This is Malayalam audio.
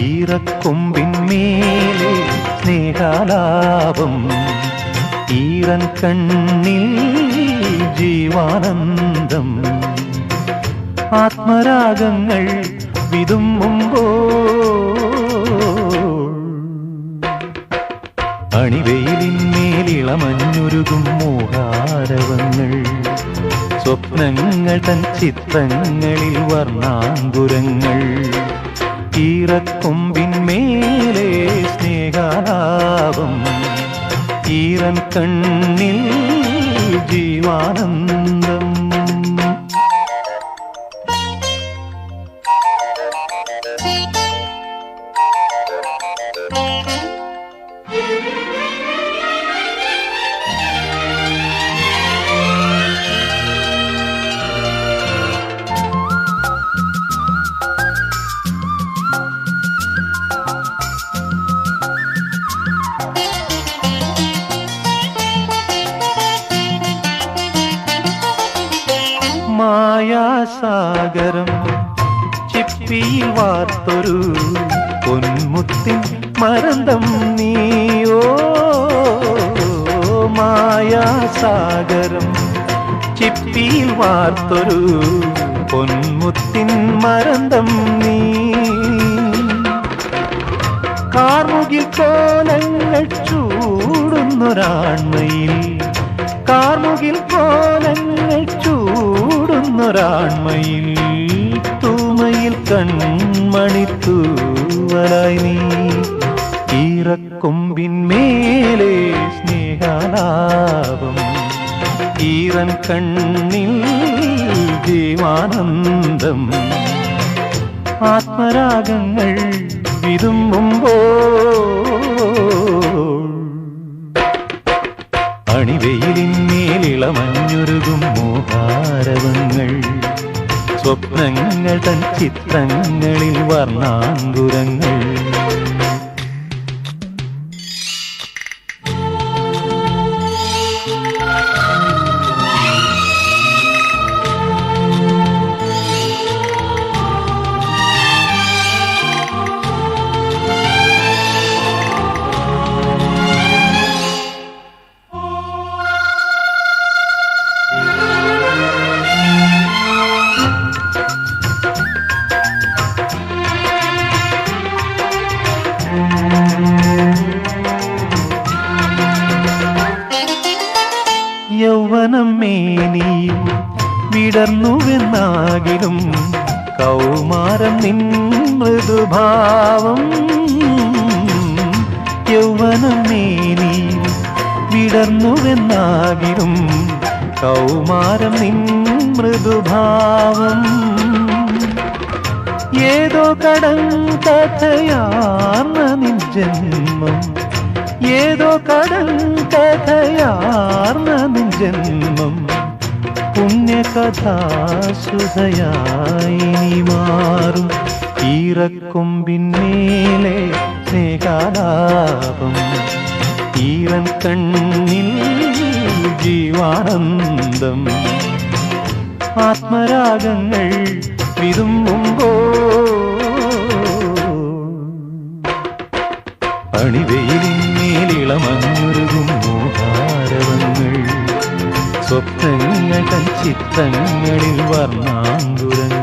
ഈറക്കൊമ്പിന്മേലെ സ്നേഹാലാപം. ഈറൻ കണ്ണിൽ ജീവാനന്ദം. ആത്മരാഗങ്ങൾ വിതുമ്പുമ്പോൾ അണിവെയിലിന്മേലിളമഞ്ഞുരുകും മോഹാരവങ്ങൾ. സ്വപ്നങ്ങൾ തൻ ചിത്രങ്ങളിൽ വർണാങ്കുരങ്ങൾ. ഈറക്കൊമ്പിന്മേലെ സ്നേഹാലാപം ഈറൻ കണ്ണിൽ ജീവാനന്ദം മായാസാഗരം. ചിപ്പിയിൽ വാർത്തൊരു പൊന്മുത്തിൻ മരന്തം നീയോ? മായാസാഗരം. ചിപ്പിയിൽ വാർത്തൊരു പൊന്മുത്തിൻ മരന്തം നീ. കാർമുകിൽ കോലങ്ങൾ ചൂടുന്നൊരാൺമയിൽ. കാർമുകിൽ കോലങ്ങൾ ചൂടുന്നൊരാൺമയിൽ തൂമയിൽ കൺമണിത്തൂവലായി നീ. ഈറക്കൊമ്പിന്മേലെ സ്നേഹാലാപം ഈറൻ കണ്ണിൽ ജീവാനന്ദം. ആത്മരാഗങ്ങൾ വിതുമ്പുമ്പോൾ അണിവെയിലിന്മേലിളമഞ്ഞുരുകും മോഹാരവങ്ങൾ. സ്വപ്നങ്ങൾ തൻ ചിത്രങ്ങളിൽ വർണാങ്കുരങ്ങൾ. വിടർന്നുവെന്നാകിലും കൗമാരം നിൻ മൃദുഭാവം യൗവനം മേനിയും വിടർന്നുവെന്നാകിലും കൗമാരം നിൻ മൃദുഭാവം. ഏതോ കടം കഥയാർന്ന നിൻ ജന്മം ഏതോ കടൽ കഥയാർന്ന നിൻ ജന്മം പുണ്യകഥാസുധയായി മാറും മാറും ഈറക്കൊമ്പിന്മേലെ സ്നേഹാലാപം. ഈറൻ കണ്ണിൽ ജീവാനന്ദം. ആത്മരാഗങ്ങൾ വിതുമ്പുമ്പോ അണിവെയിലിന്മേലിളമഞ്ഞുരുകും മോഹാരവങ്ങൾ സ്വപ്നങ്ങൾ ചിത്രങ്ങളിൽ വർണാങ്കുരങ്ങൾ.